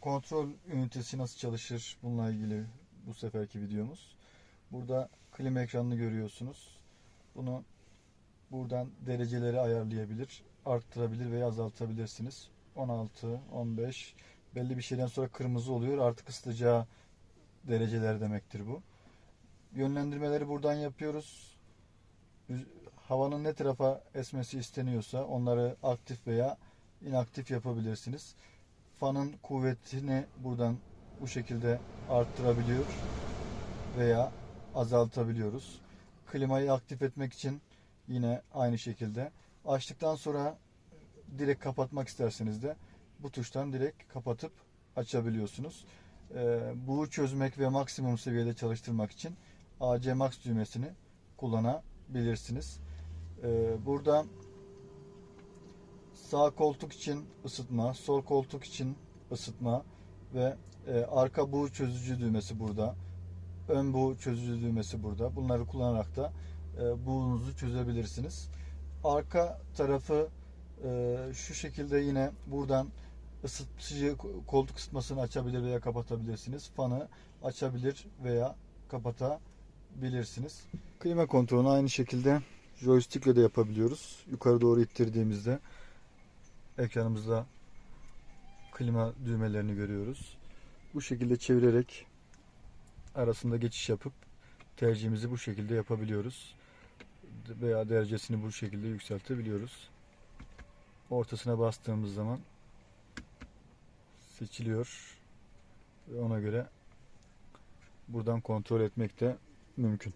kontrol ünitesi nasıl çalışır bununla ilgili bu seferki videomuz. Burada klima ekranını görüyorsunuz. Bunu buradan dereceleri ayarlayabilir, arttırabilir veya azaltabilirsiniz. 16, 15 belli bir şeyden sonra kırmızı oluyor. Artık ısıtacağı dereceler demektir bu. Yönlendirmeleri buradan yapıyoruz. Havanın ne tarafa esmesi isteniyorsa onları aktif veya inaktif yapabilirsiniz. Fanın kuvvetini buradan bu şekilde arttırabiliyor veya azaltabiliyoruz. Klimayı aktif etmek için yine aynı şekilde açtıktan sonra direkt kapatmak isterseniz de bu tuştan direkt kapatıp açabiliyorsunuz. Ee, buğu çözmek ve maksimum seviyede çalıştırmak için AC Max düğmesini kullanabilirsiniz. Ee, burada sağ koltuk için ısıtma, sol koltuk için ısıtma ve e, arka buğu çözücü düğmesi burada. Ön buğu çözücü düğmesi burada. Bunları kullanarak da e, buğunuzu çözebilirsiniz. Arka tarafı e, şu şekilde yine buradan ısıtıcı koltuk ısıtmasını açabilir veya kapatabilirsiniz. Fanı açabilir veya kapatabilirsiniz. Klima kontrolünü aynı şekilde joystick ile de yapabiliyoruz. Yukarı doğru ittirdiğimizde ekranımızda klima düğmelerini görüyoruz. Bu şekilde çevirerek arasında geçiş yapıp tercihimizi bu şekilde yapabiliyoruz. Veya derecesini bu şekilde yükseltebiliyoruz. Ortasına bastığımız zaman seçiliyor ve ona göre buradan kontrol etmek de mümkün.